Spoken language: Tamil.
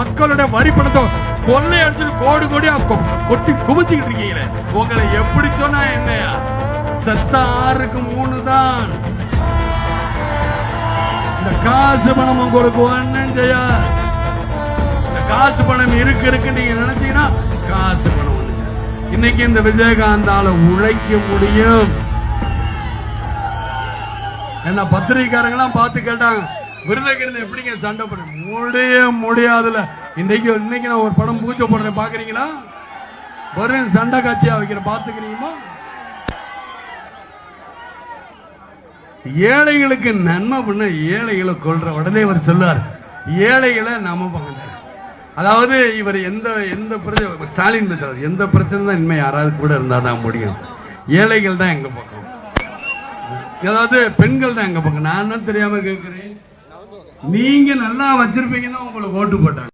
மக்களோட வரி பணத்தை கொள்ளை அடிச்சுட்டு கோடி கோடியா கொட்டி குமிச்சுக்கிட்டு இருக்கீங்களே. உங்களை எப்படி சொன்னா என்னையா செத்த ஆறுக்கு மூணு தான் இந்த காசு பணம் உங்களுக்கு ஒண்ணும் செய்யா. இந்த காசு பணம் இருக்கு இருக்கு நீங்க நினைச்சீங்கன்னா காசு பணம் இன்னைக்கு இந்த விஜயகாந்தால உழைக்க முடியும். என்ன பத்திரிகாரங்களாம் பார்த்து கேட்டாங்க விருதுகிருந்து எப்படிங்க சண்டை போட முடிய முடியாதுல இன்னைக்கு இன்னைக்கு நான் ஒரு படம் பூஜை போடுறேன். பாக்குறீங்களா? வரும் சண்டை காட்சியா வைக்கிற பாத்துக்கிறீங்களா ஏழைகளுக்கு நன்மை பண்ண ஏழைகளை கொள்ற உடனே இவர் சொல்லார் ஏழைகளை நாம பங்கு அதாவது இவர் எந்த எந்த பிரச்சனை ஸ்டாலின் பேசுறார். எந்த பிரச்சனை தான் இனிமே யாராவது கூட இருந்தா தான் முடியும். ஏழைகள் தான் எங்க பக்கம். ஏதாவது பெண்கள் தான் எங்க பக்கம். நான் தான் தெரியாம கேட்கிறேன் நீங்க நல்லா வச்சிருப்பீங்கன்னா உங்களுக்கு ஓட்டு போட்டாங்க.